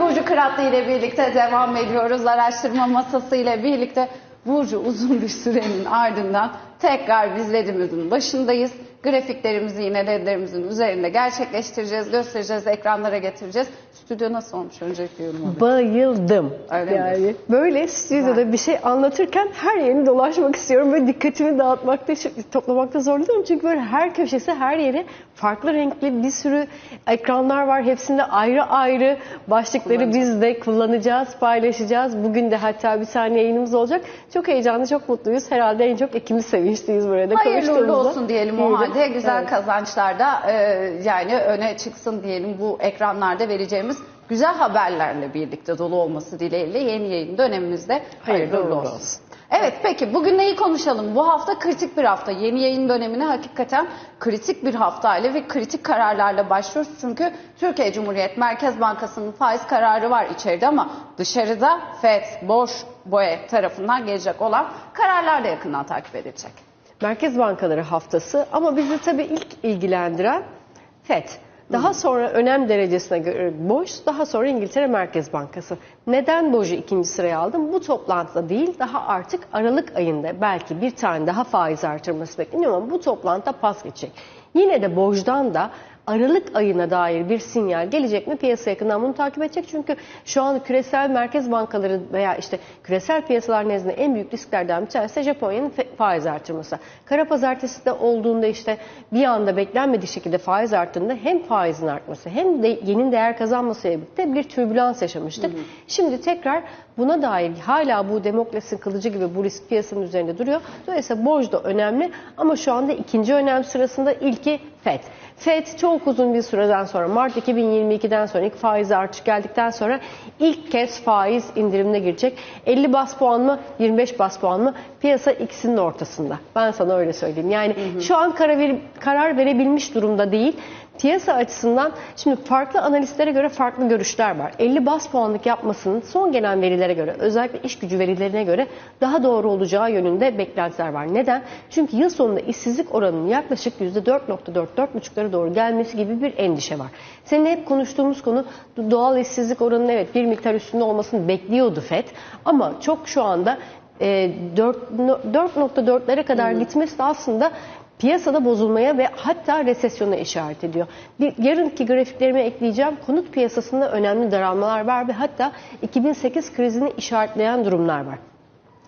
Burcu Kıratlı ile birlikte devam ediyoruz. Araştırma masası ile birlikte Burcu uzun bir sürenin ardından tekrar bizlerimizin başındayız. Grafiklerimizi yine ledlerimizin üzerinde gerçekleştireceğiz, göstereceğiz, ekranlara getireceğiz. Stüdyo nasıl olmuş öncelikle yorum alayım. Bayıldım. Öyle mi yani böyle stüdyoda bir şey anlatırken her yerini dolaşmak istiyorum ve dikkatimi dağıtmakta, toplamakta zorlanıyorum. Çünkü böyle her köşesi, her yeri farklı renkli bir sürü ekranlar var. Hepsinde ayrı ayrı başlıkları biz de kullanacağız, paylaşacağız. Bugün de hatta bir tane yayınımız olacak. Çok heyecanlı, çok mutluyuz. Herhalde en çok ikimiz sevinçliyiz burada Hayırlı uğurlu kavuştuğumuzda. olsun diyelim o halde. Güzel Evet. kazançlar da e, yani öne çıksın diyelim bu ekranlarda vereceğimiz güzel haberlerle birlikte dolu olması dileğiyle yeni yayın dönemimizde hayırlı uğurlu olsun. Evet peki bugün neyi konuşalım? Bu hafta kritik bir hafta. Yeni yayın dönemine hakikaten kritik bir haftayla ve kritik kararlarla başlıyoruz. Çünkü Türkiye Cumhuriyet Merkez Bankası'nın faiz kararı var içeride ama dışarıda FED, Boş, BOE tarafından gelecek olan kararlar da yakından takip edilecek. Merkez Bankaları haftası ama bizi tabii ilk ilgilendiren FED. Daha sonra önem derecesine göre Boş, daha sonra İngiltere Merkez Bankası. Neden Boş'u ikinci sıraya aldım? Bu toplantıda değil, daha artık Aralık ayında belki bir tane daha faiz artırması bekleniyor ama bu toplantıda pas geçecek. Yine de Boş'dan da Aralık ayına dair bir sinyal gelecek mi piyasa yakından bunu takip edecek. Çünkü şu an küresel merkez bankaları veya işte küresel piyasalar nezdinde en büyük risklerden bir tanesi Japonya'nın faiz artırması. Kara pazartesi de olduğunda işte bir anda beklenmedik şekilde faiz arttığında hem faizin artması hem de yeni değer kazanmasıyla birlikte bir türbülans yaşamıştık. Şimdi tekrar buna dair hala bu demokrasinin kılıcı gibi bu risk piyasanın üzerinde duruyor. Dolayısıyla borç da önemli ama şu anda ikinci önem sırasında ilki FED. FED çok uzun bir süreden sonra Mart 2022'den sonra ilk faiz artış geldikten sonra ilk kez faiz indirimine girecek. 50 bas puan mı 25 bas puan mı piyasa ikisinin ortasında. Ben sana öyle söyleyeyim. Yani şu an karar, ver- karar verebilmiş durumda değil. Piyasa açısından şimdi farklı analistlere göre farklı görüşler var. 50 bas puanlık yapmasının son gelen verilere göre özellikle iş gücü verilerine göre daha doğru olacağı yönünde beklentiler var. Neden? Çünkü yıl sonunda işsizlik oranının yaklaşık %4.4-4.5'lara doğru gelmesi gibi bir endişe var. Seninle hep konuştuğumuz konu doğal işsizlik oranının evet bir miktar üstünde olmasını bekliyordu FED. Ama çok şu anda e, 4 4.4'lere kadar gitmesi de aslında piyasada bozulmaya ve hatta resesyona işaret ediyor. Bir, yarınki grafiklerime ekleyeceğim konut piyasasında önemli daralmalar var ve hatta 2008 krizini işaretleyen durumlar var.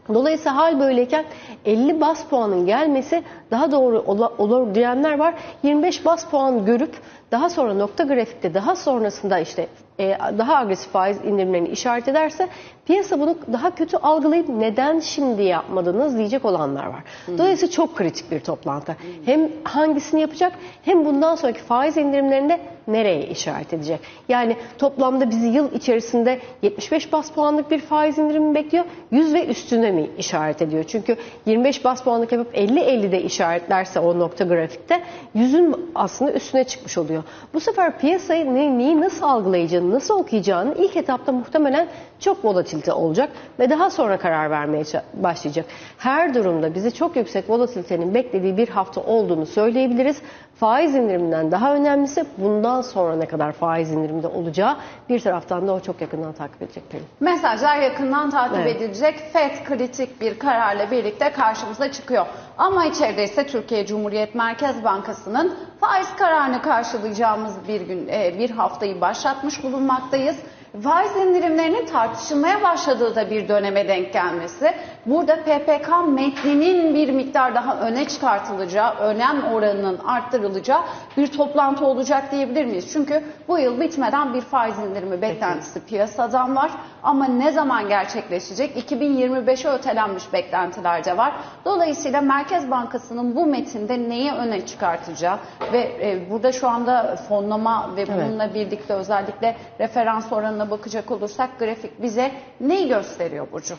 Dolayısıyla hal böyleyken 50 bas puanın gelmesi daha doğru olur diyenler var. 25 bas puan görüp daha sonra nokta grafikte daha sonrasında işte e, daha agresif faiz indirimlerini işaret ederse piyasa bunu daha kötü algılayıp neden şimdi yapmadınız diyecek olanlar var. Dolayısıyla çok kritik bir toplantı. Hem hangisini yapacak hem bundan sonraki faiz indirimlerinde nereye işaret edecek? Yani toplamda bizi yıl içerisinde 75 bas puanlık bir faiz indirimi bekliyor. 100 ve üstüne mi işaret ediyor? Çünkü 25 bas puanlık yapıp 50-50'de işaretlerse o nokta grafikte 100'ün aslında üstüne çıkmış oluyor. Bu sefer piyasayı ne, neyi nasıl algılayacağını, nasıl okuyacağını ilk etapta muhtemelen çok volatilite olacak ve daha sonra karar vermeye başlayacak. Her durumda bizi çok yüksek volatilitenin beklediği bir hafta olduğunu söyleyebiliriz. Faiz indiriminden daha önemlisi bundan sonra ne kadar faiz indirimde olacağı bir taraftan da o çok yakından takip edecek Pelin. Mesajlar yakından takip Evet. edilecek. FED kritik bir kararla birlikte karşımıza çıkıyor. Ama içeride ise Türkiye Cumhuriyet Merkez Bankası'nın faiz kararını karşılayacağımız bir gün, e, bir haftayı başlatmış bulunmaktayız. Faiz indirimlerinin tartışılmaya başladığı da bir döneme denk gelmesi. Burada PPK metninin bir miktar daha öne çıkartılacağı, önem oranının arttırılacağı bir toplantı olacak diyebilir miyiz? Çünkü bu yıl bitmeden bir faiz indirimi beklentisi piyasadan var. Ama ne zaman gerçekleşecek? 2025'e ötelenmiş beklentiler de var. Dolayısıyla Merkez Bankası'nın bu metinde neyi öne çıkartacağı ve e, burada şu anda fonlama ve bununla birlikte özellikle referans oranına bakacak olursak grafik bize neyi gösteriyor Burcu?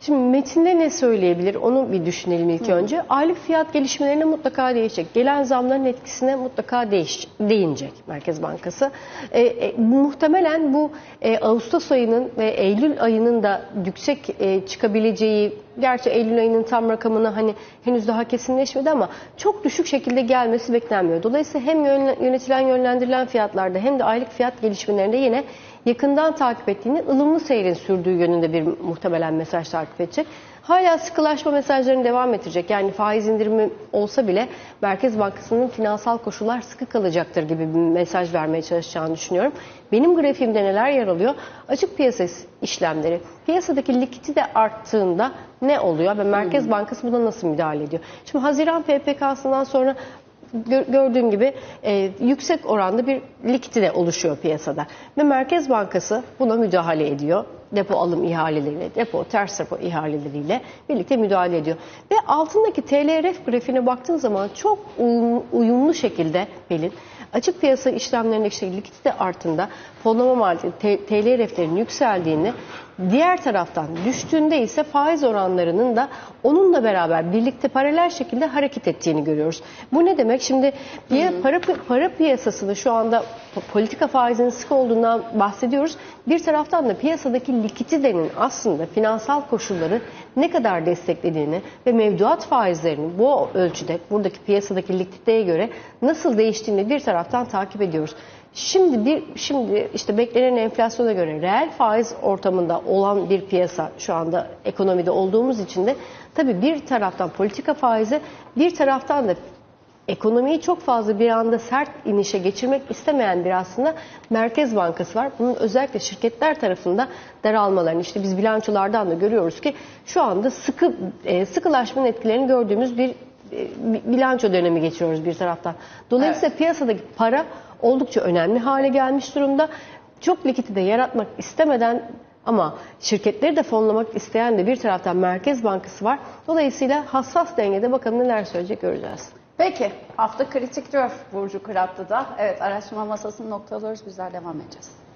Şimdi metinde ne söyleyebilir onu bir düşünelim ilk önce. Aylık fiyat gelişmelerine mutlaka değişecek. Gelen zamların etkisine mutlaka değiş, değinecek Merkez Bankası. E, e, muhtemelen bu e, Ağustos ayının ve Eylül ayının da yüksek e, çıkabileceği Gerçi Eylül ayının tam rakamını hani henüz daha kesinleşmedi ama çok düşük şekilde gelmesi beklenmiyor. Dolayısıyla hem yönetilen yönlendirilen fiyatlarda hem de aylık fiyat gelişmelerinde yine yakından takip ettiğini, ılımlı seyrin sürdüğü yönünde bir muhtemelen mesaj takip edecek. Hala sıkılaşma mesajlarını devam ettirecek. Yani faiz indirimi olsa bile Merkez Bankası'nın finansal koşullar sıkı kalacaktır gibi bir mesaj vermeye çalışacağını düşünüyorum. Benim grafiğimde neler yer alıyor? Açık piyasa işlemleri. Piyasadaki likidite arttığında ne oluyor ve Merkez Bankası buna nasıl müdahale ediyor? Şimdi Haziran PPK'sından sonra gördüğüm gibi e, yüksek oranda bir likidite oluşuyor piyasada. Ve Merkez Bankası buna müdahale ediyor. Depo alım ihaleleriyle, depo ters depo ihaleleriyle birlikte müdahale ediyor. Ve altındaki TLRF grafiğine baktığın zaman çok uyumlu, şekilde Pelin, açık piyasa işlemlerinde işte likidite artında fonlama maliyeti TLRF'lerin yükseldiğini diğer taraftan düştüğünde ise faiz oranlarının da onunla beraber birlikte paralel şekilde hareket ettiğini görüyoruz. Bu ne demek? Şimdi piya- para para piyasasında şu anda po- politika faizinin sık olduğundan bahsediyoruz. Bir taraftan da piyasadaki likiditenin aslında finansal koşulları ne kadar desteklediğini ve mevduat faizlerinin bu ölçüde buradaki piyasadaki likiditeye göre nasıl değiştiğini bir taraftan takip ediyoruz. Şimdi bir şimdi işte beklenen enflasyona göre reel faiz ortamında olan bir piyasa şu anda ekonomide olduğumuz için de tabii bir taraftan politika faizi bir taraftan da ekonomiyi çok fazla bir anda sert inişe geçirmek istemeyen bir aslında Merkez Bankası var. Bunun özellikle şirketler tarafında daralmalarını işte biz bilançolardan da görüyoruz ki şu anda sıkı e, sıkılaşmanın etkilerini gördüğümüz bir e, bilanço dönemi geçiyoruz bir taraftan. Dolayısıyla piyasadaki para oldukça önemli hale gelmiş durumda. Çok likidite yaratmak istemeden ama şirketleri de fonlamak isteyen de bir taraftan Merkez Bankası var. Dolayısıyla hassas dengede bakalım neler söyleyecek göreceğiz. Peki hafta kritik diyor Burcu Kıratlı da. Evet araştırma masasını noktalıyoruz. Bizler devam edeceğiz.